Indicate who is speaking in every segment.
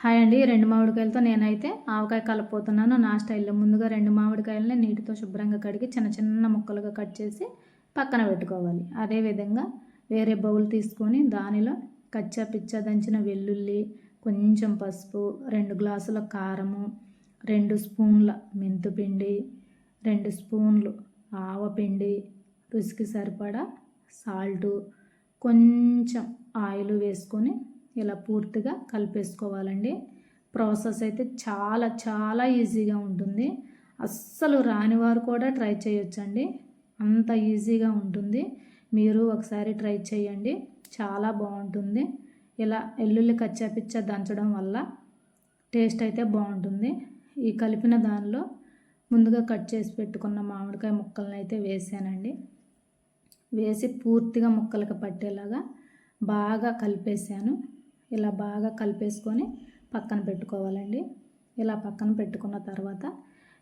Speaker 1: Hi అండి. రెండు మామిడికాయలతో నేనైతే ఆవకాయ కలపోతున్నాను నా స్టైల్లో ముందుగా రెండు మామిడికాయలని నీటితో శుభ్రంగా కడిగి చిన్న చిన్న ముక్కలుగా కట్ చేసి పక్కన పెట్టుకోవాలి. అదేవిధంగా వేరే బౌల్ తీసుకొని దానిలో కచ్చా పిచ్చా దంచిన వెల్లుల్లి కొంచెం పసుపు రెండు గ్లాసుల కారము రెండు స్పూన్ల మెంతుపిండి రెండు స్పూన్లు ఆవపిండి రుచికి సరిపడా సాల్టు కొంచెం ఆయిల్ వేసుకొని ఇలా పూర్తిగా కలిపేసుకోవాలండి. ప్రాసెస్ అయితే చాలా చాలా ఈజీగా ఉంటుంది. అస్సలు రాని వారు కూడా ట్రై చేయొచ్చండి. అంత ఈజీగా ఉంటుంది. మీరు ఒకసారి ట్రై చేయండి. చాలా బాగుంటుంది. ఇలా ఎల్లుల్లి కచ్చాపిచ్చ దంచడం వల్ల టేస్ట్ అయితే బాగుంటుంది. ఈ కలిపిన దానిలో ముందుగా కట్ చేసి పెట్టుకున్న మామిడికాయ ముక్కలను అయితే వేసానండి. వేసి పూర్తిగా ముక్కలకు పట్టేలాగా బాగా కలిపేసాను. ఇలా బాగా కలిపేసుకొని పక్కన పెట్టుకోవాలండి. ఇలా పక్కన పెట్టుకున్న తర్వాత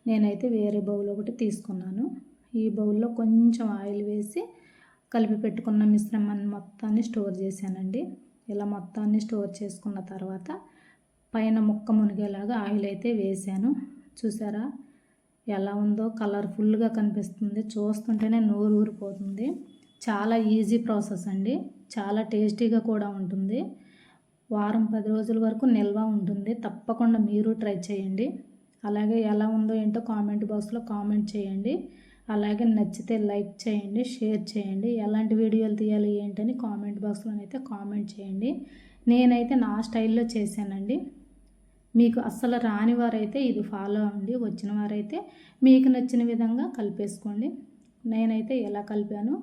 Speaker 1: నేనైతే వేరే బౌల్ ఒకటి తీసుకున్నాను. ఈ బౌల్లో కొంచెం ఆయిల్ వేసి కలిపి పెట్టుకున్న మిశ్రమాన్ని మొత్తాన్ని స్టోర్ చేశానండి. ఇలా మొత్తాన్ని స్టోర్ చేసుకున్న తర్వాత పైన ముక్క మునిగేలాగా ఆయిల్ అయితే వేసాను చూసారా? ఎలా ఉందో కలర్ఫుల్గా కనిపిస్తుంది. చూస్తుంటేనే నోరు ఊరిపోతుంది. చాలా ఈజీ ప్రాసెస్ అండి. చాలా టేస్టీగా కూడా ఉంటుంది. వారం పది రోజుల వరకు నిల్వ ఉంటుంది. తప్పకుండా మీరు ట్రై చేయండి. అలాగే ఎలా ఉందో ఏంటో కామెంట్ బాక్స్లో కామెంట్ చేయండి. అలాగే నచ్చితే లైక్ చేయండి షేర్ చేయండి. ఎలాంటి వీడియోలు తీయాలి ఏంటని కామెంట్ బాక్స్లోనైతే కామెంట్ చేయండి. నేనైతే నా స్టైల్లో చేశానండి. మీకు అస్సలు రాని వారైతే ఇది ఫాలో అవ్వండి. వచ్చిన వారైతే మీకు నచ్చిన విధంగా కలిపేసుకోండి. నేనైతే ఎలా కలిపాను?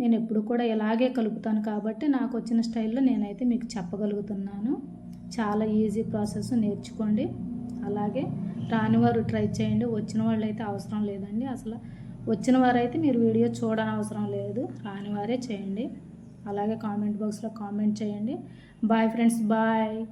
Speaker 1: నేను ఎప్పుడు కూడా ఇలాగే కలుపుతాను కాబట్టి నాకు వచ్చిన స్టైల్లో నేనైతే మీకు చెప్పగలుగుతున్నాను. చాలా ఈజీ ప్రాసెస్ నేర్చుకోండి. అలాగే రానివారు ట్రై చేయండి. వచ్చిన వాళ్ళు అయితే అవసరం లేదండి. అసలు వచ్చిన వారైతే మీరు వీడియో చూడని అవసరం లేదు. రానివారే చేయండి. అలాగే కామెంట్ బాక్స్లో కామెంట్ చేయండి. Bye friends bye.